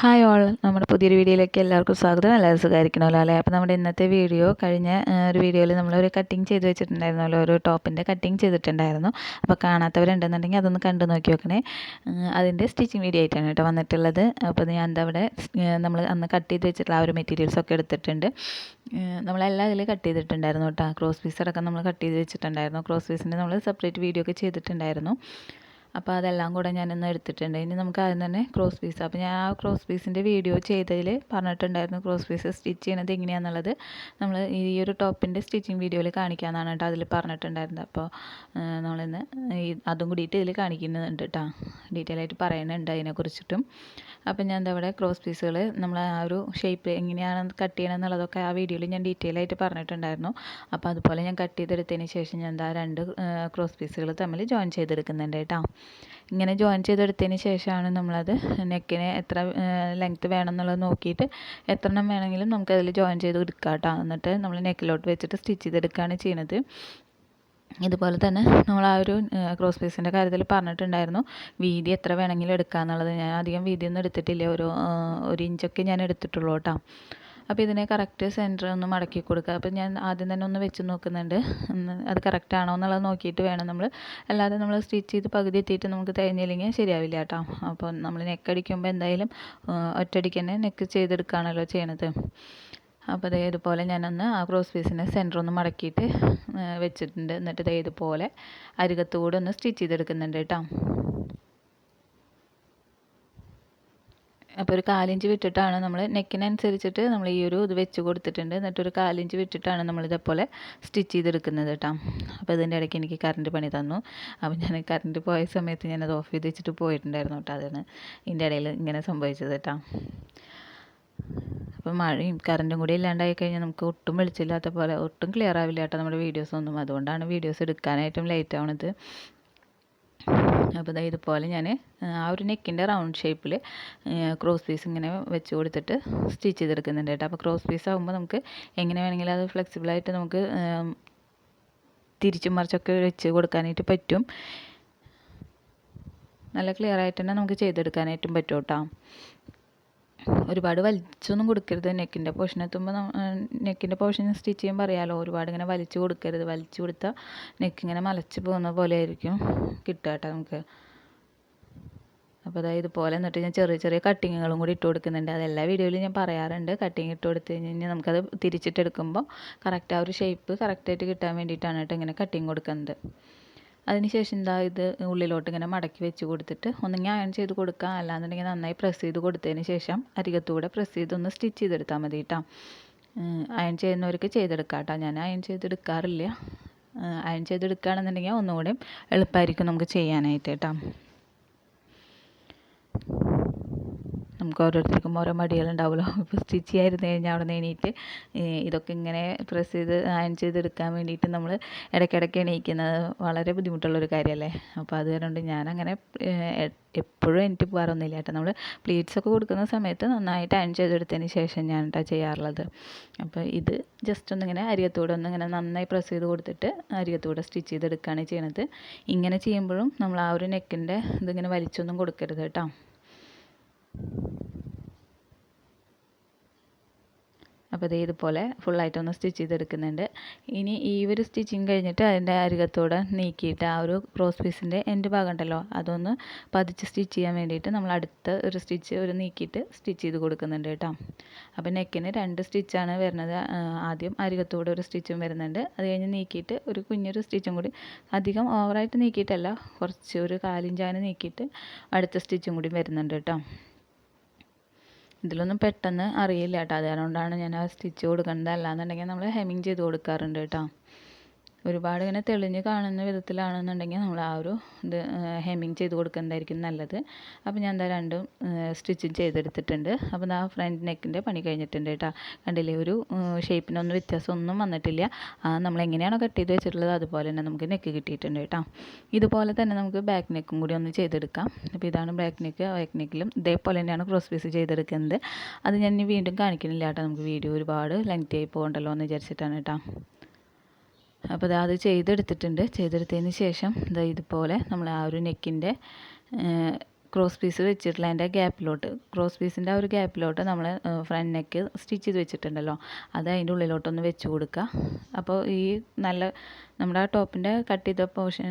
Hi all. നമ്മുടെ പുതിയൊരു വീഡിയോയിലേക്ക് എല്ലാവർക്കും സ്വാഗതം. എല്ലാവരും സുഖമായിരിക്കണമല്ലോ അല്ലേ? അപ്പോൾ നമ്മുടെ ഇന്നത്തെ വീഡിയോ കഴിഞ്ഞ ഒരു വീഡിയോയിൽ നമ്മളൊരു കട്ടിങ് ചെയ്ത് വെച്ചിട്ടുണ്ടായിരുന്നല്ലോ. ഒരു ടോപ്പിന്റെ കട്ടിങ് ചെയ്തിട്ടുണ്ടായിരുന്നു. അപ്പോൾ കാണാത്തവരുണ്ടെന്നുണ്ടെങ്കിൽ അതൊന്ന് കണ്ടു നോക്കി നോക്കണേ അതിന്റെ സ്റ്റിച്ചിങ് വീഡിയോ ആയിട്ടാണ് കേട്ടോ വന്നിട്ടുള്ളത്. അപ്പോൾ ഞാൻ അവിടെ നമ്മൾ അന്ന് കട്ട് ചെയ്ത് വെച്ചിട്ടുള്ള ആ ഒരു മെറ്റീരിയൽസൊക്കെ എടുത്തിട്ടുണ്ട്. നമ്മളെല്ലാം അതിൽ കട്ട് ചെയ്തിട്ടുണ്ടായിരുന്നു കേട്ടോ. ക്രോസ് പീസടക്കം നമ്മൾ കട്ട് ചെയ്ത് വെച്ചിട്ടുണ്ടായിരുന്നു. ക്രോസ് പീസിന്റെ നമ്മൾ സെപ്പറേറ്റ് വീഡിയോ ഒക്കെ ചെയ്തിട്ടുണ്ടായിരുന്നു. അപ്പോൾ അതെല്ലാം കൂടെ ഞാനൊന്ന് എടുത്തിട്ടുണ്ട്. ഇനി നമുക്ക് ആദ്യം തന്നെ ക്രോസ് പീസ് അപ്പോൾ ഞാൻ ആ ക്രോസ് പീസിന്റെ വീഡിയോ ചെയ്തതിൽ പറഞ്ഞിട്ടുണ്ടായിരുന്നു ക്രോസ് പീസ് സ്റ്റിച്ച് ചെയ്യണത് എങ്ങനെയാണെന്നുള്ളത് നമ്മൾ ഈ ഒരു ടോപ്പിന്റെ സ്റ്റിച്ചിങ് വീഡിയോയിൽ കാണിക്കാമെന്നാണ് കേട്ടോ അതിൽ പറഞ്ഞിട്ടുണ്ടായിരുന്നത്. അപ്പോൾ നമ്മളിന്ന് ഈ അതും കൂടിയിട്ട് ഇതിൽ കാണിക്കുന്നുണ്ട് കേട്ടോ. ഡീറ്റെയിൽ ആയിട്ട് പറയുന്നുണ്ട് അതിനെക്കുറിച്ചിട്ടും അപ്പോൾ ഞാൻ എന്താ ഇവിടെ ക്രോസ് പീസുകൾ നമ്മൾ ആ ഒരു ഷേപ്പ് എങ്ങനെയാണ് കട്ട് ചെയ്യണം എന്നുള്ളതൊക്കെ ആ വീഡിയോയിൽ ഞാൻ ഡീറ്റെയിൽ ആയിട്ട് പറഞ്ഞിട്ടുണ്ടായിരുന്നു. അപ്പോൾ അതുപോലെ ഞാൻ കട്ട് ചെയ്തെടുത്തതിന് ശേഷം ഞാൻ എന്താ രണ്ട് ക്രോസ് പീസുകൾ തമ്മിൽ ജോയിൻ ചെയ്തെടുക്കുന്നുണ്ട് കേട്ടോ. ഇങ്ങനെ ജോയിൻ ചെയ്തെടുത്തതിന് ശേഷമാണ് നമ്മളത് നെക്കിന് എത്ര ലെങ്ത്ത് വേണം എന്നുള്ളത് നോക്കിയിട്ട് എത്ര എണ്ണം വേണമെങ്കിലും നമുക്കതിൽ ജോയിൻ ചെയ്ത് എടുക്കാം കേട്ടോ എന്നിട്ട് നമ്മൾ നെക്കിലോട്ട് വെച്ചിട്ട് സ്റ്റിച്ച് ചെയ്തെടുക്കുകയാണ് ചെയ്യുന്നത് ഇതുപോലെ തന്നെ നമ്മൾ ആ ഒരു ക്രോസ് പീസിന്റെ കാര്യത്തിൽ പറഞ്ഞിട്ടുണ്ടായിരുന്നു. വീതി എത്ര വേണമെങ്കിലും എടുക്കുക എന്നുള്ളത് ഞാൻ അധികം വീതിയൊന്നും എടുത്തിട്ടില്ല. ഒരു ഒരു ഇഞ്ചൊക്കെ ഞാൻ എടുത്തിട്ടുള്ളൂ കേട്ടോ. അപ്പോൾ ഇതിനെ കറക്റ്റ് സെന്റർ ഒന്ന് മടക്കി കൊടുക്കുക. അപ്പോൾ ഞാൻ ആദ്യം തന്നെ ഒന്ന് വെച്ച് നോക്കുന്നുണ്ട്. അത് കറക്റ്റ് ആണോ എന്നുള്ളത് നോക്കിയിട്ട് വേണം നമ്മൾ അല്ലാതെ നമ്മൾ സ്റ്റിച്ച് ചെയ്ത് പകുതി എത്തിയിട്ട് നമുക്ക് തികഞ്ഞില്ലെങ്കിൽ ശരിയാവില്ല കേട്ടോ. അപ്പോൾ നമ്മൾ നെക്ക് അടിക്കുമ്പോൾ എന്തായാലും ഒറ്റയടിക്ക് തന്നെ നെക്ക് ചെയ്തെടുക്കുകയാണല്ലോ ചെയ്യണത്. അപ്പോൾ ദേ ഇതുപോലെ ഞാനൊന്ന് ആ ക്രോസ് പീസിന്റെ സെന്റർ ഒന്ന് മടക്കിയിട്ട് വെച്ചിട്ടുണ്ട്. എന്നിട്ട് ദേ ഇതുപോലെ അരികത്തുകൂടെ ഒന്ന് സ്റ്റിച്ച് ചെയ്തെടുക്കുന്നുണ്ട് കേട്ടോ. അപ്പോൾ ഒരു കാലിഞ്ച് വിട്ടിട്ടാണ് നമ്മൾ നെക്കിനനുസരിച്ചിട്ട് നമ്മൾ ഈ ഒരു ഇത് വെച്ച് കൊടുത്തിട്ടുണ്ട്. എന്നിട്ട് ഒരു കാലിഞ്ച് വിട്ടിട്ടാണ് നമ്മൾ ഇതേപോലെ സ്റ്റിച്ച് ചെയ്തെടുക്കുന്നത് കേട്ടോ. അപ്പോൾ ഇതിന്റെ ഇടയ്ക്ക് എനിക്ക് കറണ്ട് പണി തന്നു. അപ്പോൾ ഞാൻ കറണ്ട് പോയ സമയത്ത് ഞാൻ അത് ഓഫ് ചെയ്ത് വെച്ചിട്ട് പോയിട്ടുണ്ടായിരുന്നു കേട്ടോ. അതാണ് ഇതിന്റെ ഇടയിൽ ഇങ്ങനെ സംഭവിച്ചത് കേട്ടോ. അപ്പോൾ മഴയും കറണ്ടും കൂടി ഇല്ലാണ്ടായി കഴിഞ്ഞാൽ നമുക്ക് ഒട്ടും വെളിച്ചില്ലാത്ത പോലെ ഒട്ടും ക്ലിയർ ആവില്ല കേട്ടോ നമ്മുടെ വീഡിയോസ് ഒന്നും. അതുകൊണ്ടാണ് വീഡിയോസ് എടുക്കാനായിട്ടും ലേറ്റ് ആവണത്. അപ്പോൾ ദാ ഇതുപോലെ ഞാൻ ആ ഒരു നെക്കിന്റെ റൗണ്ട് ഷേപ്പിൽ ക്രോസ് പീസ് ഇങ്ങനെ വെച്ച് കൊടുത്തിട്ട് സ്റ്റിച്ച് ചെയ്തെടുക്കുന്നുണ്ട് കേട്ടോ. അപ്പോൾ ക്രോസ് പീസ് ആകുമ്പോൾ നമുക്ക് എങ്ങനെ വേണമെങ്കിലും അത് ഫ്ലെക്സിബിളായിട്ട് നമുക്ക് തിരിച്ചും മറിച്ചൊക്കെ വെച്ച് കൊടുക്കാനായിട്ട് പറ്റും. നല്ല ക്ലിയർ ആയിട്ട് തന്നെ നമുക്ക് ചെയ്തെടുക്കാനായിട്ടും പറ്റും കേട്ടോ. ഒരുപാട് വലിച്ചൊന്നും കൊടുക്കരുത് നെക്കിന്റെ പോർഷൻ എത്തുമ്പോൾ നെക്കിന്റെ പോർഷൻ സ്റ്റിച്ച് ചെയ്യുമ്പോൾ പറയാമല്ലോ ഒരുപാട് ഇങ്ങനെ വലിച്ചു കൊടുക്കരുത്. വലിച്ചു കൊടുത്താൽ നെക്ക് ഇങ്ങനെ മലച്ച് പോകുന്ന പോലെ ആയിരിക്കും കിട്ടുക കേട്ടോ നമുക്ക്. അപ്പോൾ അതായത് ഇതുപോലെ എന്നിട്ട് ഞാൻ ചെറിയ ചെറിയ കട്ടിങ്ങുകളും കൂടി ഇട്ട് കൊടുക്കുന്നുണ്ട്. അത് എല്ലാ വീഡിയോയിലും ഞാൻ പറയാറുണ്ട്. കട്ടിങ് ഇട്ട് കൊടുത്ത് കഴിഞ്ഞ് കഴിഞ്ഞാൽ നമുക്കത് തിരിച്ചിട്ടെടുക്കുമ്പോൾ കറക്റ്റ് ആ ഒരു ഷേപ്പ് കറക്റ്റായിട്ട് കിട്ടാൻ വേണ്ടിയിട്ടാണ് കേട്ടോ ഇങ്ങനെ കട്ടിങ് കൊടുക്കുന്നത്. അതിനുശേഷം എന്താ ഇത് ഉള്ളിലോട്ട് ഇങ്ങനെ മടക്കി വെച്ച് കൊടുത്തിട്ട് ഒന്നെങ്കിൽ അയൺ ചെയ്ത് കൊടുക്കുക അല്ലാന്നുണ്ടെങ്കിൽ നന്നായി പ്രസ് ചെയ്ത് കൊടുത്തതിന് ശേഷം അരികത്തൂടെ പ്രസ് ചെയ്ത് ഒന്ന് സ്റ്റിച്ച് ചെയ്തെടുത്താൽ മതി കേട്ടോ അയൺ ചെയ്യുന്നവർക്ക് ചെയ്തെടുക്കാം കേട്ടോ ഞാൻ അയൺ ചെയ്തെടുക്കാറില്ല. അയൺ ചെയ്തെടുക്കുകയാണെന്നുണ്ടെങ്കിൽ ഒന്നുകൂടെ എളുപ്പമായിരിക്കും നമുക്ക് ചെയ്യാനായിട്ട് കേട്ടോ നമുക്ക് ഓരോരുത്തർക്കും ഓരോ മടികളുണ്ടാവുമല്ലോ ഇപ്പോൾ സ്റ്റിച്ച് ചെയ്യാതിരുന്ന് കഴിഞ്ഞാൽ അവിടെ നിന്ന് എണീറ്റ് ഇതൊക്കെ ഇങ്ങനെ പ്രസ് ചെയ്ത് അയൺ ചെയ്തെടുക്കാൻ വേണ്ടിയിട്ട് നമ്മൾ ഇടയ്ക്കിടയ്ക്ക് എണീക്കുന്നത് വളരെ ബുദ്ധിമുട്ടുള്ളൊരു കാര്യമല്ലേ അപ്പോൾ അത് കാരണം ഞാനങ്ങനെ എപ്പോഴും എനിക്ക് പോകാറൊന്നുമില്ല കേട്ടോ. നമ്മൾ പ്ലീറ്റ്സ് ഒക്കെ കൊടുക്കുന്ന സമയത്ത് നന്നായിട്ട് അയൺ ചെയ്തെടുത്തതിന് ശേഷം ഞാൻ കേട്ടോ ചെയ്യാറുള്ളത്. അപ്പോൾ ഇത് ജസ്റ്റ് ഒന്നിങ്ങനെ അരികത്തൂടെ ഒന്നിങ്ങനെ നന്നായി പ്രസ് ചെയ്ത് കൊടുത്തിട്ട് അരികത്തൂടെ സ്റ്റിച്ച് ചെയ്തെടുക്കുകയാണ് ചെയ്യണത്. ഇങ്ങനെ ചെയ്യുമ്പോഴും നമ്മൾ ആ ഒരു നെക്കിന്റെ ഇതിങ്ങനെ വലിച്ചൊന്നും കൊടുക്കരുത് കേട്ടോ. അപ്പോൾ ഇത് ഇതുപോലെ ഫുള്ളായിട്ടൊന്ന് സ്റ്റിച്ച് ചെയ്തെടുക്കുന്നുണ്ട്. ഇനി ഈ ഒരു സ്റ്റിച്ചിങ് കഴിഞ്ഞിട്ട് അതിന്റെ അരികത്തോടെ നീക്കിയിട്ട് ആ ഒരു ക്രോസ് പീസിന്റെ എൻഡ് ഭാഗം ഉണ്ടല്ലോ അതൊന്ന് പതിച്ച് സ്റ്റിച്ച് ചെയ്യാൻ വേണ്ടിയിട്ട് നമ്മൾ അടുത്ത ഒരു സ്റ്റിച്ച് ഒരു നീക്കിയിട്ട് സ്റ്റിച്ച് ചെയ്ത് കൊടുക്കുന്നുണ്ട് കേട്ടോ. അപ്പോൾ നെക്കിന് രണ്ട് സ്റ്റിച്ചാണ് വരുന്നത്. ആദ്യം അരികത്തൂടെ ഒരു സ്റ്റിച്ചും വരുന്നുണ്ട്. അത് കഴിഞ്ഞ് നീക്കിയിട്ട് ഒരു കുഞ്ഞൊരു സ്റ്റിച്ചും കൂടി അധികം ഓവറായിട്ട് നീക്കിയിട്ടല്ല കുറച്ച് ഒരു കാലിഞ്ചാണ് നീക്കിയിട്ട് അടുത്ത സ്റ്റിച്ചും കൂടി വരുന്നുണ്ട് കേട്ടോ. ഇതിലൊന്നും പെട്ടെന്ന് അറിയില്ല കേട്ടോ. അത് അതുകൊണ്ടാണ് ഞാൻ ആ സ്റ്റിച്ച് കൊടുക്കുന്നത് അല്ലാന്നുണ്ടെങ്കിൽ നമ്മൾ ഹെമ്മിങ് ചെയ്ത് കൊടുക്കാറുണ്ട് കേട്ടോ. ഒരുപാട് ഇങ്ങനെ തെളിഞ്ഞ് കാണുന്ന വിധത്തിലാണെന്നുണ്ടെങ്കിൽ നമ്മൾ ആ ഒരു ഇത് ഹെമ്മിങ് ചെയ്ത് കൊടുക്കുന്നതായിരിക്കും നല്ലത്. അപ്പോൾ ഞാൻ എന്താ രണ്ടും സ്റ്റിച്ചും ചെയ്തെടുത്തിട്ടുണ്ട്. അപ്പോൾ ആ ഫ്രണ്ട് നെക്കിന്റെ പണി കഴിഞ്ഞിട്ടുണ്ട് കേട്ടോ. കണ്ടില്ലേ? ഒരു ഷേപ്പിനൊന്നും വ്യത്യാസമൊന്നും വന്നിട്ടില്ല. നമ്മൾ എങ്ങനെയാണോ കട്ട് ചെയ്ത് വെച്ചിട്ടുള്ളത് അതുപോലെ തന്നെ നമുക്ക് നെക്ക് കിട്ടിയിട്ടുണ്ട് കേട്ടോ. ഇതുപോലെ തന്നെ നമുക്ക് ബാക്ക് നെക്കും കൂടി ഒന്ന് ചെയ്തെടുക്കാം. അപ്പോൾ ഇതാണ് ബാക്ക് നെക്ക് ബാക്ക് നെക്കിലും ഇതേപോലെ തന്നെയാണ് ക്രോസ് പീസ് ചെയ്തെടുക്കുന്നത്. അത് ഞാൻ വീണ്ടും കാണിക്കുന്നില്ല കേട്ടോ. നമുക്ക് വീഡിയോ ഒരുപാട് ലെങ്തി ആയി പോകണ്ടല്ലോ എന്ന് വിചാരിച്ചിട്ടാണ് കേട്ടോ. അപ്പോൾ അത് ചെയ്തെടുത്തിട്ടുണ്ട്. ചെയ്തെടുത്തതിന് ശേഷം ഇതാ ഇതുപോലെ നമ്മൾ ആ ഒരു നെക്കിന്റെ ക്രോസ് പീസ് വെച്ചിട്ടുള്ള അതിന്റെ ഗ്യാപ്പിലോട്ട് ക്രോസ് പീസിന്റെ ആ ഒരു ഗ്യാപ്പിലോട്ട് നമ്മൾ ഫ്രണ്ട് നെക്ക് സ്റ്റിച്ച് ചെയ്ത് വെച്ചിട്ടുണ്ടല്ലോ. അത് അതിന്റെ ഉള്ളിലോട്ടൊന്ന് വെച്ച് കൊടുക്കുക അപ്പോൾ ഈ നല്ല നമ്മുടെ ആ ടോപ്പിന്റെ കട്ട് ചെയ്ത പോർഷൻ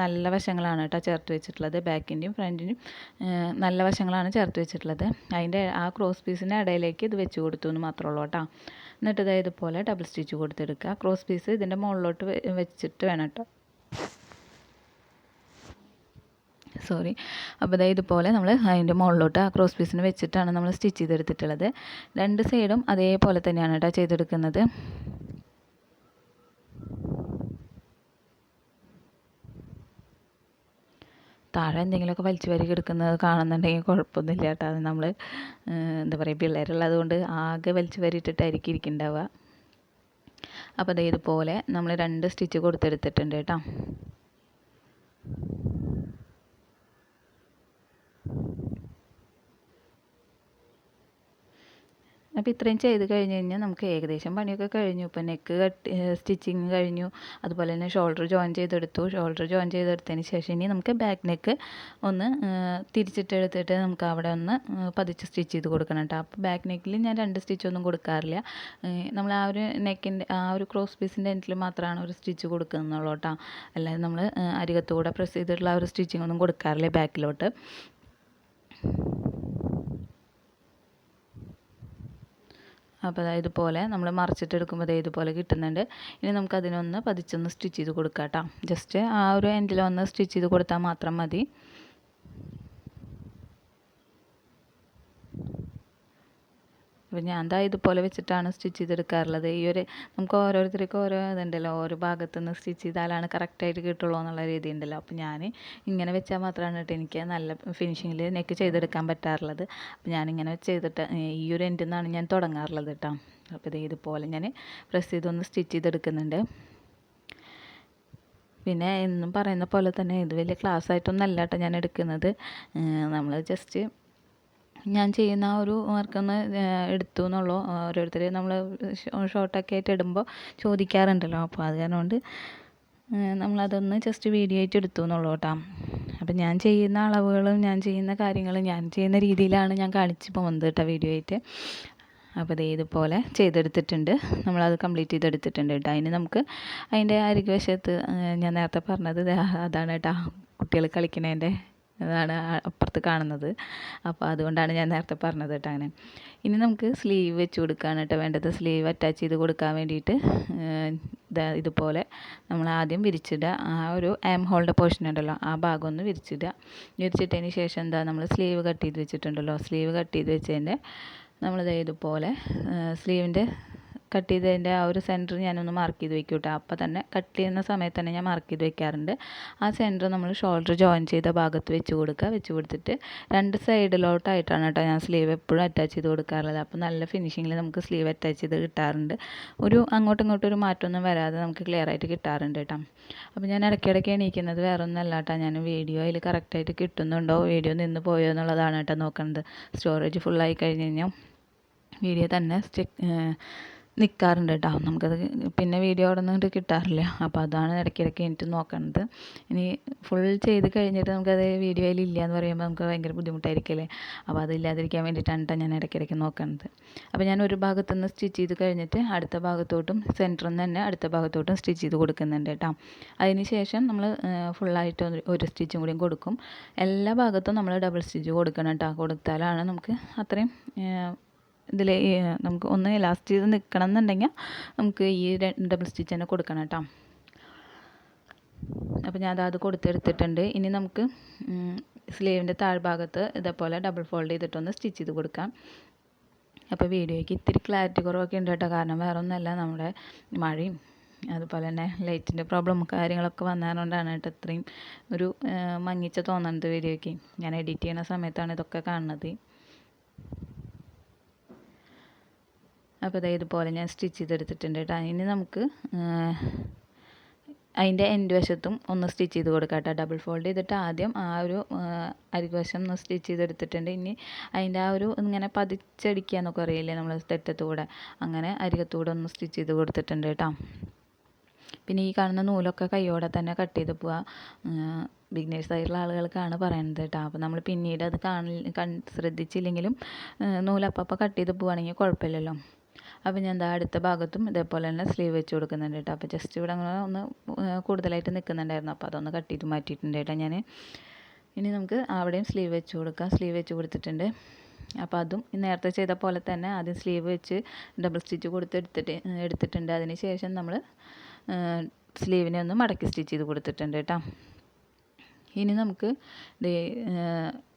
നല്ല വശങ്ങളാണ് കേട്ടോ ചേർത്ത് വെച്ചിട്ടുള്ളത്. ബാക്കിന്റെയും ഫ്രണ്ടിന്റെയും നല്ല വശങ്ങളാണ് ചേർത്ത് വെച്ചിട്ടുള്ളത്. അതിന്റെ ആ ക്രോസ് പീസിന്റെ ഇടയിലേക്ക് ഇത് വെച്ച് കൊടുത്തു എന്ന് മാത്രമേ ഉള്ളൂ കേട്ടോ. എന്നിട്ട് ഇതാ ഇതുപോലെ ഡബിൾ സ്റ്റിച്ച് കൊടുത്തെടുക്കുക. ക്രോസ് പീസ് ഇതിന്റെ മുകളിലോട്ട് വെച്ചിട്ട് വേണം കേട്ടോ. സോറി. അപ്പോൾ ഇതാ ഇതുപോലെ നമ്മൾ അതിന്റെ മുകളിലോട്ട് ആ ക്രോസ് പീസിന് വെച്ചിട്ടാണ് നമ്മൾ സ്റ്റിച്ച് ചെയ്തെടുത്തിട്ടുള്ളത്. രണ്ട് സൈഡും അതേപോലെ തന്നെയാണ് കേട്ടോ ചെയ്തെടുക്കുന്നത്. താഴെ എന്തെങ്കിലുമൊക്കെ വലിച്ചു വരി കിടക്കുന്നത് കാണുന്നുണ്ടെങ്കിൽ കുഴപ്പമൊന്നുമില്ല കേട്ടോ. അത് നമ്മൾ എന്താ പറയുക പിള്ളേരുള്ളത് കൊണ്ട് ആകെ വലിച്ചു വരി ഇട്ടിട്ടായിരിക്കും ഇരിക്കുന്നുണ്ടാവുക അപ്പോൾ അതേ ഇതുപോലെ നമ്മൾ രണ്ട് സ്റ്റിച്ച് കൊടുത്തെടുത്തിട്ടുണ്ട് കേട്ടോ. അപ്പോൾ ഇത്രയും ചെയ്ത് കഴിഞ്ഞ് കഴിഞ്ഞാൽ നമുക്ക് ഏകദേശം പണിയൊക്കെ കഴിഞ്ഞു. ഇപ്പോൾ നെക്ക് കട്ട് സ്റ്റിച്ചിങ് കഴിഞ്ഞു. അതുപോലെ തന്നെ ഷോൾഡർ ജോയിൻ ചെയ്തെടുത്തു. ഷോൾഡർ ജോയിൻ ചെയ്തെടുത്തതിന് ശേഷം ഇനി നമുക്ക് ബാക്ക് നെക്ക് ഒന്ന് തിരിച്ചിട്ടെടുത്തിട്ട് നമുക്ക് അവിടെ ഒന്ന് പതിച്ച് സ്റ്റിച്ച് ചെയ്ത് കൊടുക്കണം കേട്ടോ അപ്പോൾ ബാക്ക് നെക്കിൽ ഞാൻ രണ്ട് സ്റ്റിച്ചൊന്നും കൊടുക്കാറില്ല. നമ്മൾ ആ ഒരു നെക്കിന്റെ ആ ഒരു ക്രോസ് പീസിന്റെ എൻഡിൽ മാത്രമാണ് ഒരു സ്റ്റിച്ച് കൊടുക്കുന്നുള്ളൂ കേട്ടോ അല്ലാതെ നമ്മൾ അരികത്തൂടെ പ്രസ് ചെയ്തിട്ടുള്ള ആ ഒരു സ്റ്റിച്ചിങ് ഒന്നും കൊടുക്കാറില്ല ബാക്കിലോട്ട് അപ്പോൾ ഇതുപോലെ നമ്മൾ മറിച്ചിട്ട് എടുക്കുമ്പോൾ ഇതുപോലെ കിട്ടുന്നുണ്ട്. ഇനി നമുക്ക് അതിനൊന്ന് പതിച്ചൊന്ന് സ്റ്റിച്ച് ചെയ്ത് കൊടുക്കാം കേട്ടോ ജസ്റ്റ് ആ ഒരു എൻഡിലൊന്ന് സ്റ്റിച്ച് ചെയ്ത് കൊടുത്താൽ മാത്രം മതി. അപ്പോൾ ഞാൻ എന്താ ഇതുപോലെ വെച്ചിട്ടാണ് സ്റ്റിച്ച് ചെയ്തെടുക്കാറുള്ളത്. ഈ ഒരു നമുക്ക് ഓരോരുത്തർക്കും ഓരോ ഇതുണ്ടല്ലോ. ഓരോ ഭാഗത്തു നിന്ന് സ്റ്റിച്ച് ചെയ്താലാണ് കറക്റ്റായിട്ട് കിട്ടുള്ളൂ എന്നുള്ള രീതി ഉണ്ടല്ലോ. അപ്പോൾ ഞാൻ ഇങ്ങനെ വെച്ചാൽ മാത്രമാണ് കേട്ടോ എനിക്ക് നല്ല ഫിനിഷിങ്ങിൽ നെക്ക് ചെയ്തെടുക്കാൻ പറ്റാറുള്ളത്. അപ്പോൾ ഞാനിങ്ങനെ ചെയ്തിട്ട് ഈ ഒരു എൻഡിൽ നിന്നാണ് ഞാൻ തുടങ്ങാറുള്ളത് കേട്ടോ. അപ്പോൾ ഇത് ഇതുപോലെ ഞാൻ പ്രസ് ചെയ്തൊന്ന് സ്റ്റിച്ച് ചെയ്തെടുക്കുന്നുണ്ട്. പിന്നെ എന്നും പറയുന്ന പോലെ തന്നെ ഇത് വലിയ ക്ലാസ് ആയിട്ടൊന്നും അല്ല കേട്ടോ ഞാൻ എടുക്കുന്നത്. നമ്മൾ ജസ്റ്റ് ഞാൻ ചെയ്യുന്ന ആ ഒരു വർക്കൊന്ന് എടുത്തു എന്നുള്ളൂ. ഓരോരുത്തർ നമ്മൾ ഷോർട്ടൊക്കെ ആയിട്ട് ഇടുമ്പോൾ ചോദിക്കാറുണ്ടല്ലോ. അപ്പോൾ അത് കാരണം കൊണ്ട് നമ്മളതൊന്ന് ജസ്റ്റ് വീഡിയോ ആയിട്ട് എടുത്തു എന്നുള്ളൂ കേട്ടോ. അപ്പം ഞാൻ ചെയ്യുന്ന അളവുകളും ഞാൻ ചെയ്യുന്ന കാര്യങ്ങളും ഞാൻ ചെയ്യുന്ന രീതിയിലാണ് ഞാൻ കാണിച്ച് പോകുന്നത് കേട്ടോ വീഡിയോ ആയിട്ട്. അപ്പോൾ ഇത് ഇതുപോലെ ചെയ്തെടുത്തിട്ടുണ്ട്. നമ്മളത് കംപ്ലീറ്റ് ചെയ്തെടുത്തിട്ടുണ്ട് കേട്ടോ. അതിന് നമുക്ക് അതിന്റെ അരികുവശത്ത് ഞാൻ നേരത്തെ പറഞ്ഞത് അതാണ് കേട്ടോ കുട്ടികൾ കളിക്കുന്നതിന്റെ അതാണ് അപ്പുറത്ത് കാണുന്നത്. അപ്പോൾ അതുകൊണ്ടാണ് ഞാൻ നേരത്തെ പറഞ്ഞത് കേട്ടോ അങ്ങനെ. ഇനി നമുക്ക് സ്ലീവ് വെച്ച് കൊടുക്കുകയാണ് കേട്ടോ വേണ്ടത്. സ്ലീവ് അറ്റാച്ച് ചെയ്ത് കൊടുക്കാൻ വേണ്ടിയിട്ട് ഇതുപോലെ നമ്മൾ ആദ്യം വിരിച്ചിടുക. ആ ഒരു ആം ഹോളിന്റെ പോർഷൻ ഉണ്ടല്ലോ ആ ഭാഗം ഒന്ന് വിരിച്ചിടുക. വിരിച്ചിട്ടതിന് ശേഷം എന്താ നമ്മൾ സ്ലീവ് കട്ട് ചെയ്ത് വെച്ചിട്ടുണ്ടല്ലോ. സ്ലീവ് കട്ട് ചെയ്ത് വെച്ചതിന്റെ നമ്മളിത് ഇതുപോലെ സ്ലീവിന്റെ കട്ട് ചെയ്തതിന്റെ ആ ഒരു സെന്റർ ഞാനൊന്ന് മാർക്ക് ചെയ്ത് വെക്കും കേട്ടോ അപ്പോൾ തന്നെ കട്ട് ചെയ്യുന്ന സമയത്ത് തന്നെ ഞാൻ മാർക്ക് ചെയ്ത് വെക്കാറുണ്ട്. ആ സെന്റർ നമ്മൾ ഷോൾഡർ ജോയിൻ ചെയ്ത ഭാഗത്ത് വെച്ച് കൊടുക്കുക. വെച്ച് കൊടുത്തിട്ട് രണ്ട് സൈഡിലോട്ടായിട്ടാണ് കേട്ടോ ഞാൻ സ്ലീവ് എപ്പോഴും അറ്റാച്ച് ചെയ്ത് കൊടുക്കാറുള്ളത്. അപ്പോൾ നല്ല ഫിനിഷിങ്ങിൽ നമുക്ക് സ്ലീവ് അറ്റാച്ച് ചെയ്ത് കിട്ടാറുണ്ട്. ഒരു അങ്ങോട്ടും ഇങ്ങോട്ടും ഒരു മാറ്റമൊന്നും വരാതെ നമുക്ക് ക്ലിയർ ആയിട്ട് കിട്ടാറുണ്ട് കേട്ടോ. അപ്പോൾ ഞാൻ ഇടയ്ക്കിടയ്ക്ക് എണീക്കുന്നത് വേറെ ഒന്നല്ല കേട്ടോ. ഞാൻ വീഡിയോ അതിൽ കറക്റ്റായിട്ട് കിട്ടുന്നുണ്ടോ? വീഡിയോ നിന്ന് പോയോ എന്നുള്ളതാണ് കേട്ടോ നോക്കുന്നത് സ്റ്റോറേജ് ഫുള്ളായി കഴിഞ്ഞ് കഴിഞ്ഞാൽ വീഡിയോ തന്നെ നിൽക്കാറുണ്ട് കേട്ടോ നമുക്കത് പിന്നെ വീഡിയോ അവിടെ നിന്നിട്ട് കിട്ടാറില്ല. അപ്പോൾ അതാണ് ഇടയ്ക്കിടയ്ക്ക് എനിക്ക് നോക്കണത്. ഇനി ഫുൾ ചെയ്ത് കഴിഞ്ഞിട്ട് നമുക്കത് വീഡിയോയിൽ ഇല്ല എന്ന് പറയുമ്പോൾ നമുക്ക് ഭയങ്കര ബുദ്ധിമുട്ടായിരിക്കില്ലേ അപ്പോൾ അതില്ലാതിരിക്കാൻ വേണ്ടിയിട്ടാണ് കേട്ടോ ഞാൻ ഇടയ്ക്കിടയ്ക്ക് നോക്കണത്. അപ്പോൾ ഞാൻ ഒരു ഭാഗത്തു നിന്ന് സ്റ്റിച്ച് ചെയ്ത് കഴിഞ്ഞിട്ട് അടുത്ത ഭാഗത്തോട്ടും സെന്ററിൽ നിന്ന് തന്നെ അടുത്ത ഭാഗത്തോട്ടും സ്റ്റിച്ച് ചെയ്ത് കൊടുക്കുന്നുണ്ട് കേട്ടോ അതിന് ശേഷം നമ്മൾ ഫുള്ളായിട്ട് ഒരു സ്റ്റിച്ചും കൂടിയും കൊടുക്കും. എല്ലാ ഭാഗത്തും നമ്മൾ ഡബിൾ സ്റ്റിച്ച് കൊടുക്കണം കേട്ടോ കൊടുത്താലാണ് നമുക്ക് അത്രയും ഇതിൽ നമുക്ക് ഒന്ന് ലാസ്റ്റ് ചെയ്ത് നിൽക്കണം എന്നുണ്ടെങ്കിൽ നമുക്ക് ഈ ഡബിൾ സ്റ്റിച്ച് തന്നെ കൊടുക്കണം കേട്ടോ. അപ്പോൾ ഞാൻ അത് കൊടുത്തെടുത്തിട്ടുണ്ട്. ഇനി നമുക്ക് സ്ലീവിന്റെ താഴ്ഭാഗത്ത് ഇതേപോലെ ഡബിൾ ഫോൾഡ് ചെയ്തിട്ടൊന്ന് സ്റ്റിച്ച് ചെയ്ത് കൊടുക്കാം. അപ്പോൾ വീഡിയോയ്ക്ക് ഇത്തിരി ക്ലാരിറ്റി കുറവൊക്കെ ഉണ്ട് കേട്ടോ. കാരണം വേറെ ഒന്നുമല്ല നമ്മുടെ മഴയും അതുപോലെ തന്നെ ലൈറ്റിന്റെ പ്രോബ്ലം കാര്യങ്ങളൊക്കെ വന്നതുകൊണ്ടാണ് കേട്ടോ ഇത്രയും ഒരു മങ്ങിച്ച തോന്നുന്നത് വീഡിയോയ്ക്ക്. ഞാൻ എഡിറ്റ് ചെയ്യുന്ന സമയത്താണ് ഇതൊക്കെ കാണുന്നത്. അപ്പോൾ അതായത് ഇതുപോലെ ഞാൻ സ്റ്റിച്ച് ചെയ്തെടുത്തിട്ടുണ്ട് കേട്ടോ. ഇനി നമുക്ക് അതിന്റെ എൻഡ് വശത്തും ഒന്ന് സ്റ്റിച്ച് ചെയ്ത് കൊടുക്കാം കേട്ടോ. ഡബിൾ ഫോൾഡ് ചെയ്തിട്ട് ആദ്യം ആ ഒരു അരികുവശം ഒന്ന് സ്റ്റിച്ച് ചെയ്തെടുത്തിട്ടുണ്ട്. ഇനി അതിന്റെ ആ ഒരു ഇങ്ങനെ പതിച്ചടിക്കുക എന്നൊക്കെ അറിയില്ലേ നമ്മൾ തെറ്റത്തൂടെ? അങ്ങനെ അരികത്തൂടെ ഒന്ന് സ്റ്റിച്ച് ചെയ്ത് കൊടുത്തിട്ടുണ്ട് കേട്ടോ. പിന്നെ ഈ കാണുന്ന നൂലൊക്കെ കൈയോടെ തന്നെ കട്ട് ചെയ്ത് പോവുക ബിഗിനേഴ്സ് ആയിട്ടുള്ള ആളുകൾക്കാണ് പറയുന്നത് കേട്ടോ. അപ്പോൾ നമ്മൾ പിന്നീട് അത് കാണി ശ്രദ്ധിച്ചില്ലെങ്കിലും നൂലപ്പം കട്ട് ചെയ്ത് പോവുകയാണെങ്കിൽ കുഴപ്പമില്ലല്ലോ. അപ്പോൾ ഞാൻ എന്താ അടുത്ത ഭാഗത്തും ഇതേപോലെ തന്നെ സ്ലീവ് വെച്ച് കൊടുക്കുന്നുണ്ട് കേട്ടോ. അപ്പോൾ ജസ്റ്റ് ഇവിടെ അങ്ങനെ ഒന്ന് കൂടുതലായിട്ട് നിൽക്കുന്നുണ്ടായിരുന്നു അപ്പോൾ അതൊന്ന് കട്ട് ചെയ്ത് മാറ്റിയിട്ടുണ്ട് കേട്ടോ ഞാൻ ഇനി നമുക്ക് അവിടെയും സ്ലീവ് വെച്ച് കൊടുക്കാം. സ്ലീവ് വെച്ച് കൊടുത്തിട്ടുണ്ട്. അപ്പോൾ അതും നേരത്തെ ചെയ്ത പോലെ തന്നെ ആദ്യം സ്ലീവ് വെച്ച് ഡബിൾ സ്റ്റിച്ച് കൊടുത്ത് എടുത്തിട്ട് എടുത്തിട്ടുണ്ട്. അതിന് ശേഷം നമ്മൾ സ്ലീവിനെ ഒന്ന് മടക്കി സ്റ്റിച്ച് ചെയ്ത് കൊടുത്തിട്ടുണ്ട് കേട്ടോ. ഇനി നമുക്ക്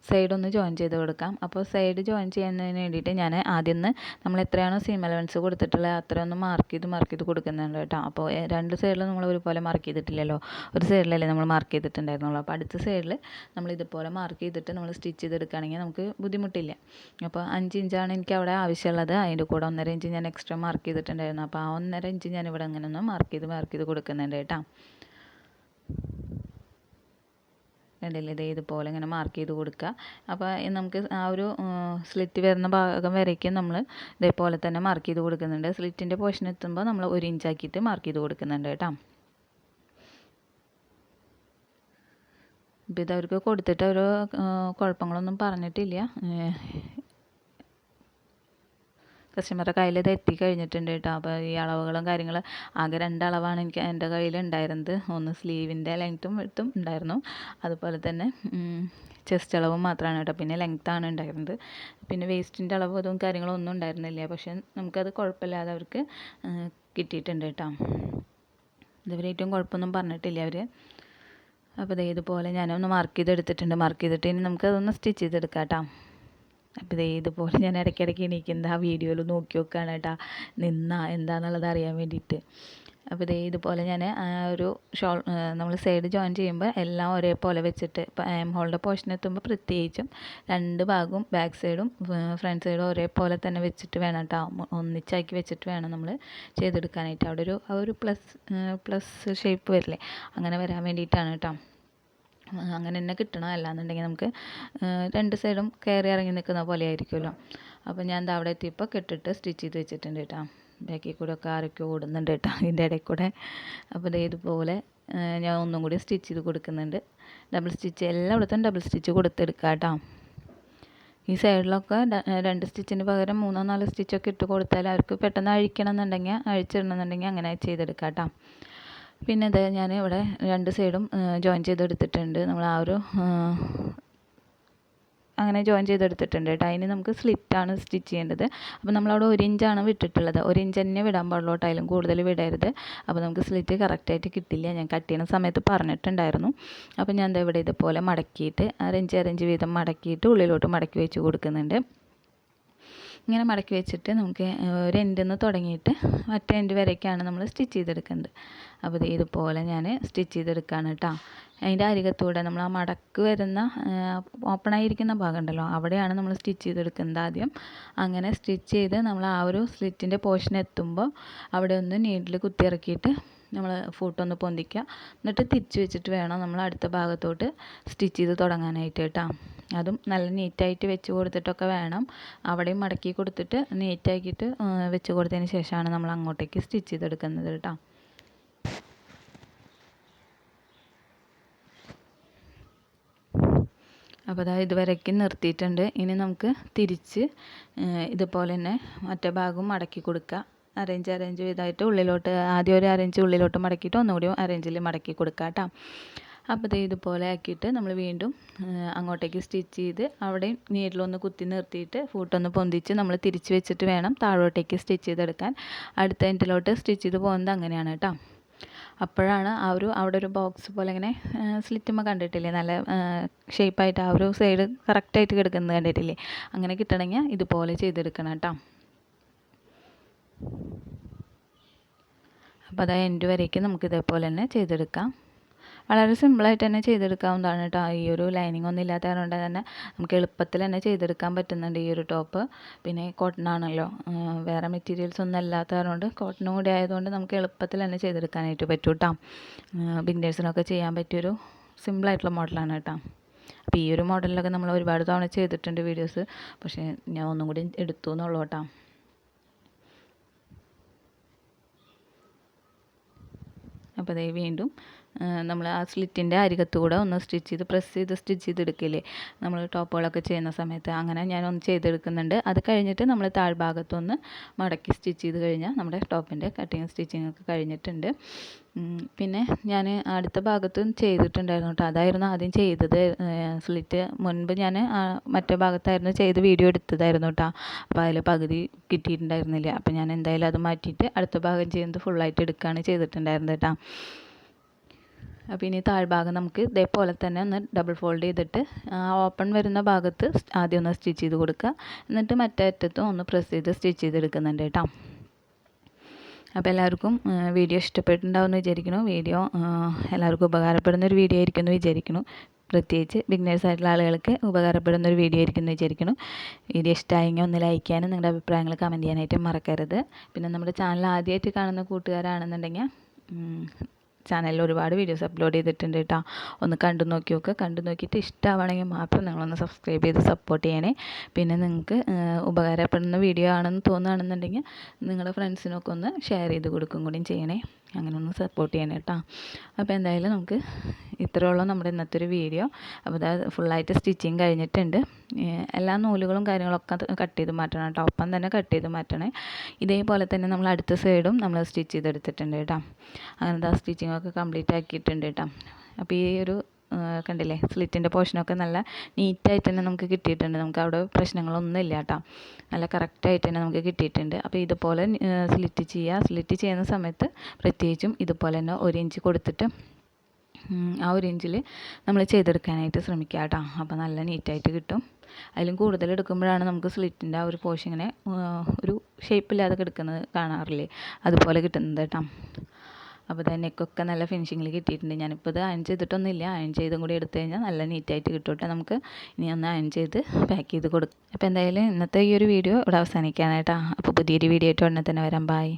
സൈഡ് ഒന്ന് ജോയിൻ ചെയ്ത് കൊടുക്കാം. അപ്പോൾ സൈഡ് ജോയിൻ ചെയ്യുന്നതിന് വേണ്ടിയിട്ട് ഞാൻ ആദ്യം ഒന്ന് നമ്മൾ എത്രയാണോ സീം അലവൻസ് കൊടുത്തിട്ടുള്ളത് അത്രയൊന്ന് മാർക്ക് ചെയ്ത് മാർക്ക് ചെയ്ത് കൊടുക്കുന്നുണ്ട് കേട്ടോ. അപ്പോൾ രണ്ട് സൈഡിലും നമ്മൾ ഒരുപോലെ മാർക്ക് ചെയ്തിട്ടില്ലല്ലോ. ഒരു സൈഡിലല്ലേ നമ്മൾ മാർക്ക് ചെയ്തിട്ടുണ്ടായിരുന്നുള്ളൂ. അപ്പോൾ അടുത്ത സൈഡിൽ നമ്മൾ ഇതുപോലെ മാർക്ക് ചെയ്തിട്ട് നമ്മൾ സ്റ്റിച്ച് ചെയ്തെടുക്കുകയാണെങ്കിൽ നമുക്ക് ബുദ്ധിമുട്ടില്ല. അപ്പോൾ അഞ്ച് ഇഞ്ചാണ് എനിക്ക് അവിടെ ആവശ്യമുള്ളത്. അതിന്റെ കൂടെ ഒന്നര ഇഞ്ച് ഞാൻ എക്സ്ട്രാ മാർക്ക് ചെയ്തിട്ടുണ്ടായിരുന്നു. അപ്പോൾ ആ ഒന്നര ഇഞ്ച് ഞാൻ ഇവിടെ അങ്ങനെ ഒന്ന് മാർക്ക് ചെയ്ത് മാർക്ക് ചെയ്ത് കൊടുക്കുന്നുണ്ട് കേട്ടോ. കണ്ടില്ലേ ഇതേ ഇതുപോലെ ഇങ്ങനെ മാർക്ക് ചെയ്ത് കൊടുക്കുക. അപ്പോൾ നമുക്ക് ആ ഒരു സ്ലിറ്റ് വരുന്ന ഭാഗം വരയ്ക്കും നമ്മൾ ഇതേപോലെ തന്നെ മാർക്ക് ചെയ്ത് കൊടുക്കുന്നുണ്ട്. സ്ലിറ്റിന്റെ പോർഷൻ എത്തുമ്പോൾ നമ്മൾ ഒരു ഇഞ്ചാക്കിയിട്ട് മാർക്ക് ചെയ്ത് കൊടുക്കുന്നുണ്ട് കേട്ടോ. ഇപ്പം ഇതവർക്ക് കൊടുത്തിട്ട് ഒരു കുഴപ്പങ്ങളൊന്നും പറഞ്ഞിട്ടില്ല. കസ്റ്റമറുടെ കയ്യിൽ ഇത് എത്തിക്കഴിഞ്ഞിട്ടുണ്ട് കേട്ടോ. അപ്പോൾ ഈ അളവുകളും കാര്യങ്ങളും ആകെ രണ്ടളവാണ് എനിക്ക് എന്റെ കയ്യിൽ ഉണ്ടായിരുന്നത്. ഒന്ന് സ്ലീവിന്റെ ലെങ്ത്തും വിട്ടും ഉണ്ടായിരുന്നു. അതുപോലെ തന്നെ ചെസ്റ്റ് അളവും മാത്രമാണ് കേട്ടോ. പിന്നെ ലെങ്ത്താണ് ഉണ്ടായിരുന്നത്. പിന്നെ വേസ്റ്റിന്റെ അളവ് അതും കാര്യങ്ങളും ഒന്നും ഉണ്ടായിരുന്നില്ല. പക്ഷെ നമുക്കത് കുഴപ്പമില്ലാതെ അവർക്ക് കിട്ടിയിട്ടുണ്ട് കേട്ടോ. ഇതുവരെ ഏറ്റവും കുഴപ്പമൊന്നും പറഞ്ഞിട്ടില്ല അവർ അപ്പോൾ ഇതുപോലെ ഞാനൊന്ന് മാർക്ക് ചെയ്തെടുത്തിട്ടുണ്ട്. മാർക്ക് ചെയ്തിട്ട് ഇനി നമുക്കതൊന്ന് സ്റ്റിച്ച് ചെയ്തെടുക്കാം കേട്ടോ. അപ്പോൾ ഇതേ ഇതുപോലെ ഞാൻ ഇടയ്ക്കിടയ്ക്ക് എണീക്കുന്ന ആ വീഡിയോയിൽ നോക്കി നോക്കുകയാണ് കേട്ടോ. നിന്നാ എന്താണെന്നുള്ളത് അറിയാൻ വേണ്ടിയിട്ട്. അപ്പോൾ ഇതേ ഇതുപോലെ ഞാൻ ഒരു ഷോൾ നമ്മൾ സൈഡ് ജോയിൻ ചെയ്യുമ്പോൾ എല്ലാം ഒരേപോലെ വെച്ചിട്ട് ഇപ്പോൾ ആം ഹോളിന്റെ പോർഷൻ എത്തുമ്പോൾ പ്രത്യേകിച്ചും രണ്ട് ഭാഗവും ബാക്ക് സൈഡും ഫ്രണ്ട് സൈഡും ഒരേപോലെ തന്നെ വെച്ചിട്ട് വേണം കേട്ടോ. ഒന്നിച്ചാക്കി വെച്ചിട്ട് വേണം നമ്മൾ ചെയ്തെടുക്കാനായിട്ട്. അവിടെ ഒരു ഒരു പ്ലസ് പ്ലസ് ഷേപ്പ് വരില്ലേ? അങ്ങനെ വരാൻ വേണ്ടിയിട്ടാണ് കേട്ടോ. അങ്ങനെ തന്നെ കിട്ടണം. അല്ലാന്നുണ്ടെങ്കിൽ നമുക്ക് രണ്ട് സൈഡും കയറി ഇറങ്ങി നിൽക്കുന്ന പോലെ ആയിരിക്കുമല്ലോ അപ്പോൾ ഞാൻ എന്താ അവിടെ എത്തിയപ്പോൾ കെട്ടിട്ട് സ്റ്റിച്ച് ചെയ്ത് വെച്ചിട്ടുണ്ട് കേട്ടോ. ബാക്കിൽ കൂടെ ഒക്കെ ആരൊക്കെ ഓടുന്നുണ്ട് കേട്ടോ. ഇതിന്റെ ഇടയിൽ കൂടെ അപ്പോൾ ഇത് ഇതുപോലെ ഞാൻ ഒന്നും കൂടി സ്റ്റിച്ച് ചെയ്ത് കൊടുക്കുന്നുണ്ട്. ഡബിൾ സ്റ്റിച്ച് എല്ലായിടത്തും ഡബിൾ സ്റ്റിച്ച് കൊടുത്തെടുക്കാം കേട്ടോ. ഈ സൈഡിലൊക്കെ രണ്ട് സ്റ്റിച്ചിന് പകരം മൂന്നോ നാലോ സ്റ്റിച്ചൊക്കെ ഇട്ട് കൊടുത്താൽ അവർക്ക് പെട്ടെന്ന് അഴിക്കണം എന്നുണ്ടെങ്കിൽ അഴിച്ചിടണമെന്നുണ്ടെങ്കിൽ അങ്ങനെ ചെയ്തെടുക്കാം കേട്ടോ. പിന്നെ ഇത് ഞാൻ ഇവിടെ രണ്ട് സൈഡും ജോയിൻ ചെയ്തെടുത്തിട്ടുണ്ട്. നമ്മൾ ആ ഒരു അങ്ങനെ ജോയിൻ ചെയ്തെടുത്തിട്ടുണ്ട് കേട്ടോ. അതിന് നമുക്ക് സ്ലിറ്റാണ് സ്റ്റിച്ച് ചെയ്യേണ്ടത്. അപ്പോൾ നമ്മളവിടെ ഒരു ഇഞ്ചാണ് വിട്ടിട്ടുള്ളത്. ഒരു ഇഞ്ച് തന്നെ വിടാൻ പാടുള്ളൂ കേട്ടോ അതിലും കൂടുതൽ വിടരുത്. അപ്പോൾ നമുക്ക് സ്ലിറ്റ് കറക്റ്റായിട്ട് കിട്ടില്ല. ഞാൻ കട്ട് ചെയ്യുന്ന സമയത്ത് പറഞ്ഞിട്ടുണ്ടായിരുന്നു. അപ്പോൾ ഞാൻ ഇവിടെ ഇതുപോലെ മടക്കിയിട്ട് അരഞ്ച് അരഞ്ച് വീതം മടക്കിയിട്ട് ഉള്ളിലോട്ട് മടക്കി വെച്ച് കൊടുക്കുന്നുണ്ട്. ഇങ്ങനെ മടക്കി വെച്ചിട്ട് നമുക്ക് ഒരു എൻഡിൽ നിന്ന് തുടങ്ങിയിട്ട് മറ്റേ എൻഡ് വരെയൊക്കെയാണ് നമ്മൾ സ്റ്റിച്ച് ചെയ്തെടുക്കുന്നത്. അപ്പോൾ ഇത് ഇതുപോലെ ഞാൻ സ്റ്റിച്ച് ചെയ്തെടുക്കുകയാണ് കേട്ടോ. അതിന്റെ അരികത്തൂടെ നമ്മൾ ആ മടക്ക് വരുന്ന ഓപ്പണായിരിക്കുന്ന ഭാഗം ഉണ്ടല്ലോ അവിടെയാണ് നമ്മൾ സ്റ്റിച്ച് ചെയ്തെടുക്കുന്നത് ആദ്യം. അങ്ങനെ സ്റ്റിച്ച് ചെയ്ത് നമ്മൾ ആ ഒരു സ്ലിറ്റിന്റെ പോർഷൻ എത്തുമ്പോൾ അവിടെ ഒന്ന് നീഡിൽ കുത്തിയിറക്കിയിട്ട് നമ്മൾ ഫൂട്ടൊന്ന് പൊന്തിക്കുക. എന്നിട്ട് തിരിച്ച് വെച്ചിട്ട് വേണം നമ്മൾ അടുത്ത ഭാഗത്തോട്ട് സ്റ്റിച്ച് ചെയ്ത് തുടങ്ങാനായിട്ട് കേട്ടോ. അതും നല്ല നീറ്റായിട്ട് വെച്ച് കൊടുത്തിട്ടൊക്കെ വേണം. അവിടെയും മടക്കി കൊടുത്തിട്ട് നീറ്റാക്കിയിട്ട് വെച്ച് കൊടുത്തതിന് ശേഷമാണ് നമ്മൾ അങ്ങോട്ടേക്ക് സ്റ്റിച്ച് ചെയ്തെടുക്കുന്നത് കേട്ടോ. അപ്പോൾ അതാ ഇതുവരയ്ക്ക് നിർത്തിയിട്ടുണ്ട്. ഇനി നമുക്ക് തിരിച്ച് ഇതുപോലെ തന്നെ മറ്റേ ഭാഗവും മടക്കി കൊടുക്കുക അറേഞ്ച് അറേഞ്ച് ചെയ്തായിട്ട് ഉള്ളിലോട്ട് ആദ്യം ഒരു അറേഞ്ച് ഉള്ളിലോട്ട് മടക്കിയിട്ട് ഒന്നുകൂടി അറേഞ്ചിൽ മടക്കി കൊടുക്കുക കേട്ടോ. അപ്പോൾ ഇത് ഇതുപോലെ ആക്കിയിട്ട് നമ്മൾ വീണ്ടും അങ്ങോട്ടേക്ക് സ്റ്റിച്ച് ചെയ്ത് അവിടെയും നീഡിലൊന്ന് കുത്തി നിർത്തിയിട്ട് ഫൂട്ടൊന്ന് പൊന്തിച്ച് നമ്മൾ തിരിച്ച് വെച്ചിട്ട് വേണം താഴോട്ടേക്ക് സ്റ്റിച്ച് ചെയ്തെടുക്കാൻ. അടുത്ത എൻഡിലോട്ട് സ്റ്റിച്ച് ചെയ്ത് പോകുന്നത് അങ്ങനെയാണ് കേട്ടോ. അപ്പോഴാണ് ആ ഒരു അവിടെ ഒരു ബോക്സ് പോലെ ഇങ്ങനെ സ്ലിറ്റുമ്മ കണ്ടിട്ടില്ലേ? നല്ല ഷേപ്പായിട്ട് ആ ഒരു സൈഡ് കറക്റ്റായിട്ട് കിടക്കുന്നത് കണ്ടിട്ടില്ലേ? അങ്ങനെ കിട്ടണമെങ്കിൽ ഇതുപോലെ ചെയ്തെടുക്കണം കേട്ടോ. അപ്പോൾ അതായത് എൻഡ് വരേക്കും നമുക്ക് ഇതേപോലെ തന്നെ ചെയ്തെടുക്കാം. വളരെ സിമ്പിളായിട്ട് തന്നെ ചെയ്തെടുക്കാവുന്നതാണ് കേട്ടോ. ഈ ഒരു ലൈനിങ് ഒന്നും ഇല്ലാത്ത കൊണ്ട് തന്നെ നമുക്ക് എളുപ്പത്തിൽ തന്നെ ചെയ്തെടുക്കാൻ പറ്റുന്നുണ്ട് ഈ ഒരു ടോപ്പ് പിന്നെ കോട്ടൺ ആണല്ലോ. വേറെ മെറ്റീരിയൽസ് ഒന്നും അല്ലാത്ത കോട്ടൺ കൂടി ആയതുകൊണ്ട് നമുക്ക് എളുപ്പത്തിൽ തന്നെ ചെയ്തെടുക്കാനായിട്ട് പറ്റും കേട്ടോ. ബിൻഡേഴ്സിനൊക്കെ ചെയ്യാൻ പറ്റിയൊരു സിമ്പിളായിട്ടുള്ള മോഡലാണ് കേട്ടോ. അപ്പോൾ ഈ ഒരു മോഡലിലൊക്കെ നമ്മൾ ഒരുപാട് തവണ ചെയ്തിട്ടുണ്ട് വീഡിയോസ് പക്ഷേ ഞാൻ ഒന്നും കൂടി എടുത്തു എന്നുള്ളൂ കേട്ടോ. അപ്പോൾ അതേ വീണ്ടും നമ്മൾ ആ സ്ലിറ്റിന്റെ അരികത്തൂടെ ഒന്ന് സ്റ്റിച്ച് ചെയ്ത് പ്രസ് ചെയ്ത് സ്റ്റിച്ച് ചെയ്തെടുക്കില്ലേ? നമ്മൾ ടോപ്പുകളൊക്കെ ചെയ്യുന്ന സമയത്ത് അങ്ങനെ ഞാനൊന്ന് ചെയ്തെടുക്കുന്നുണ്ട്. അത് കഴിഞ്ഞിട്ട് നമ്മൾ താഴ്ഭാഗത്തൊന്ന് മടക്കി സ്റ്റിച്ച് ചെയ്ത് കഴിഞ്ഞാൽ നമ്മുടെ ടോപ്പിന്റെ കട്ടിങ് സ്റ്റിച്ചിങ് ഒക്കെ കഴിഞ്ഞിട്ടുണ്ട്. പിന്നെ ഞാൻ അടുത്ത ഭാഗത്തും ചെയ്തിട്ടുണ്ടായിരുന്നു കേട്ടോ. അതായിരുന്നു ആദ്യം ചെയ്തത്. സ്ലിറ്റ് മുൻപ് ഞാൻ മറ്റേ ഭാഗത്തായിരുന്നു ചെയ്ത് വീഡിയോ എടുത്തതായിരുന്നു കേട്ടോ. അപ്പോൾ അതിൽ പകുതി കിട്ടിയിട്ടുണ്ടായിരുന്നില്ല. അപ്പോൾ ഞാൻ എന്തായാലും അത് മാറ്റിയിട്ട് അടുത്ത ഭാഗം ചെയ്യുന്നത് ഫുള്ളായിട്ട് എടുക്കുകയാണ് ചെയ്തിട്ടുണ്ടായിരുന്നത് കേട്ടോ. അപ്പോൾ ഇനി താഴ്ഭാഗം നമുക്ക് ഇതേപോലെ തന്നെ ഒന്ന് ഡബിൾ ഫോൾഡ് ചെയ്തിട്ട് ആ ഓപ്പൺ വരുന്ന ഭാഗത്ത് ആദ്യം ഒന്ന് സ്റ്റിച്ച് ചെയ്ത് കൊടുക്കുക. എന്നിട്ട് മറ്റേ അറ്റത്തും ഒന്ന് പ്രസ് ചെയ്ത് സ്റ്റിച്ച് ചെയ്തെടുക്കുന്നുണ്ട് കേട്ടോ. അപ്പോൾ എല്ലാവർക്കും വീഡിയോ ഇഷ്ടപ്പെട്ടിട്ടുണ്ടാവുമെന്ന് വിചാരിക്കുന്നു. വീഡിയോ എല്ലാവർക്കും ഉപകാരപ്പെടുന്ന ഒരു വീഡിയോ ആയിരിക്കും എന്ന് വിചാരിക്കുന്നു. പ്രത്യേകിച്ച് ബിഗ്നേഴ്സ് ആയിട്ടുള്ള ആളുകൾക്ക് ഉപകാരപ്പെടുന്ന ഒരു വീഡിയോ ആയിരിക്കും എന്ന് വിചാരിക്കുന്നു. വീഡിയോ ഇഷ്ടമായെങ്കിൽ ഒന്ന് ലൈക്ക് ചെയ്യാനും നിങ്ങളുടെ അഭിപ്രായങ്ങൾ കമന്റ് ചെയ്യാനായിട്ട് മറക്കരുത്. പിന്നെ നമ്മുടെ ചാനൽ ആദ്യമായിട്ട് കാണുന്ന കൂട്ടുകാരാണെന്നുണ്ടെങ്കിൽ ചാനലിൽ ഒരുപാട് വീഡിയോസ് അപ്ലോഡ് ചെയ്തിട്ടുണ്ട് കേട്ടോ ഒന്ന് കണ്ടു നോക്കി നോക്കുക കണ്ടു നോക്കിയിട്ട് ഇഷ്ടമാണെങ്കിൽ മാത്രം നിങ്ങളൊന്ന് സബ്സ്ക്രൈബ് ചെയ്ത് സപ്പോർട്ട് ചെയ്യണേ. പിന്നെ നിങ്ങൾക്ക് ഉപകാരപ്പെടുന്ന വീഡിയോ ആണെന്ന് തോന്നുകയാണെന്നുണ്ടെങ്കിൽ നിങ്ങളുടെ ഫ്രണ്ട്സിനൊക്കെ ഒന്ന് ഷെയർ ചെയ്ത് കൊടുക്കും കൂടിയും ചെയ്യണേ. അങ്ങനെ ഒന്ന് സപ്പോർട്ട് ചെയ്യണേ കേട്ടോ. അപ്പോൾ എന്തായാലും നമുക്ക് ഇത്രയുള്ളൂ നമ്മുടെ ഇന്നത്തെ ഒരു വീഡിയോ അപ്പോൾ അത് ഫുള്ളായിട്ട് സ്റ്റിച്ചിങ് കഴിഞ്ഞിട്ടുണ്ട്. എല്ലാ നൂലുകളും കാര്യങ്ങളൊക്കെ കട്ട് ചെയ്ത് മാറ്റണം കേട്ടോ. ഒപ്പം തന്നെ കട്ട് ചെയ്ത് മാറ്റണേ. ഇതേപോലെ തന്നെ നമ്മൾ അടുത്ത സൈഡും നമ്മൾ സ്റ്റിച്ച് ചെയ്തെടുത്തിട്ടുണ്ട് കേട്ടോ. അങ്ങനത്തെ ആ സ്റ്റിച്ചിങ്ങൊക്കെ കംപ്ലീറ്റ് ആക്കിയിട്ടുണ്ട് കേട്ടോ. അപ്പോൾ ഈ ഒരു കണ്ടില്ലേ? സ്ലിറ്റിന്റെ പോർഷനൊക്കെ നല്ല നീറ്റായിട്ട് തന്നെ നമുക്ക് കിട്ടിയിട്ടുണ്ട്. നമുക്ക് അവിടെ പ്രശ്നങ്ങളൊന്നും ഇല്ല കേട്ടോ. നല്ല കറക്റ്റായിട്ട് തന്നെ നമുക്ക് കിട്ടിയിട്ടുണ്ട്. അപ്പോൾ ഇതുപോലെ സ്ലിറ്റ് ചെയ്യുക. സ്ലിറ്റ് ചെയ്യുന്ന സമയത്ത് പ്രത്യേകിച്ചും ഇതുപോലെ തന്നെ ഒരു ഇഞ്ച് കൊടുത്തിട്ട് ആ ഒരു ഇഞ്ചിൽ നമ്മൾ ചെയ്തെടുക്കാനായിട്ട് ശ്രമിക്കുക കേട്ടോ. അപ്പോൾ നല്ല നീറ്റായിട്ട് കിട്ടും. അതിലും കൂടുതൽ എടുക്കുമ്പോഴാണ് നമുക്ക് സ്ലിറ്റിന്റെ ആ ഒരു പോഷൻ ഇങ്ങനെ ഒരു ഷേപ്പില്ലാതെ കിടക്കുന്നത് കാണാറില്ലേ? അതുപോലെ കിട്ടുന്നത് കേട്ടോ. അപ്പോൾ തന്നെ നെക്കൊക്കെ നല്ല ഫിനിഷിങ്ങിൽ കിട്ടിയിട്ടുണ്ട്. ഞാനിപ്പോൾ ഇത് അയൺ ചെയ്തിട്ടൊന്നുമില്ല. അയൺ ചെയ്തും കൂടി എടുത്തു കഴിഞ്ഞാൽ നല്ല നീറ്റായിട്ട് കിട്ടും നമുക്ക്. ഇനി ഒന്ന് അയൺ ചെയ്ത് പാക്ക് ചെയ്ത് കൊടുക്കും അപ്പോൾ എന്തായാലും ഇന്നത്തെ ഈ ഒരു വീഡിയോ ഇവിടെ അവസാനിക്കാനായിട്ടാണ് അപ്പോൾ പുതിയൊരു വീഡിയോ ആയിട്ട് ഉടനെ തന്നെ വരാം. ബായ്